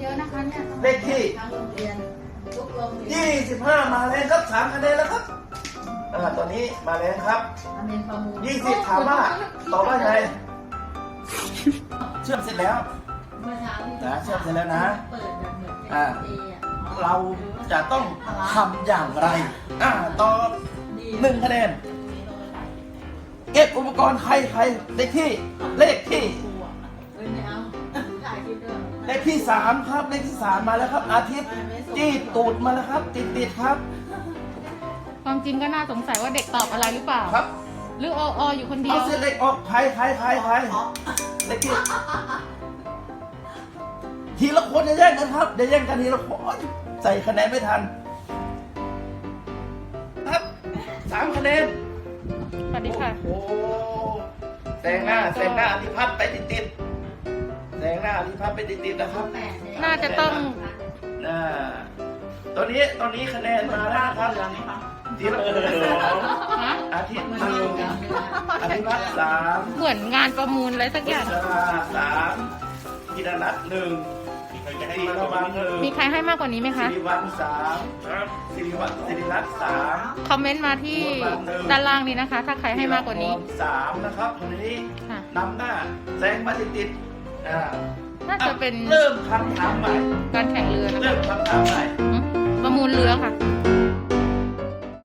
เยอะนะคะเนี่ยเลขที่ยี่สิบห้ามาแรงครับสามคะแนนแล้วครับอ่าตอนนี้มาแรงครับยี่สิบถามว่าตอบว่าไงเชื่อมเสร็จแล้วนะเชื่อมเสร็จแล้วนะเอ่าเราจะต้องทำอย่างไร อ่าตอบหนึ่งคะแนน เก็บอุปกรณ์ใครใครเลขที่เลขที่ เลขที่สามครับเลขที่สามมาแล้วครับ อาทิตย์จี้ตูดมาแล้วครับ ติดติดๆครับ ความจริงก็น่าสงสัยว่าเด็กตอบอะไรหรือเปล่า ครับ หรืออออยู่คนเดียเอาว เส้นเลขออกใครใครใครใครเลขที่ทีละคนจะแย่งกันครับจะแย่งกันทีละคนใส่คะแนนไม่ทัน ครับสามคะแนนสวัสดีค่ะ โอ้โหแซงหน้าแซงหน้าอธิพัฒน์ไปติดติดๆ แซงหน้าอธิพัฒน์ไปติดติดๆนะครับแปดเนี่ยน่าจะต้องน่าตอนนี้ตอนนี้คะแนนมาแล้วนะครับทีละคนสองฮะอาทิตย์มันหเดีนึ่ยวงกันเลยอธิพัฒน์สามเหมือนงานประมูลอะไรสักอย่างชาสามกินนัทหนึ่งสีระวังหนึ่งมีใครให้มากกว่านี้ไหมสิคะริวัลสามสิริวัลสิริรัตน์สามคอมเมนต์มาที่ด้านล่างนี้นะคะ ถ้าใครให้มากกว่านี้สามนะครับคนนี้ค่ะนำหน้าแซงมาติดติดๆ อ่าน่าจะเป็นเริ่มคำถามใหม่ การแข่งเรือนะเริ่คะมคำถามใหม่อืมประมูลเรือค่ะป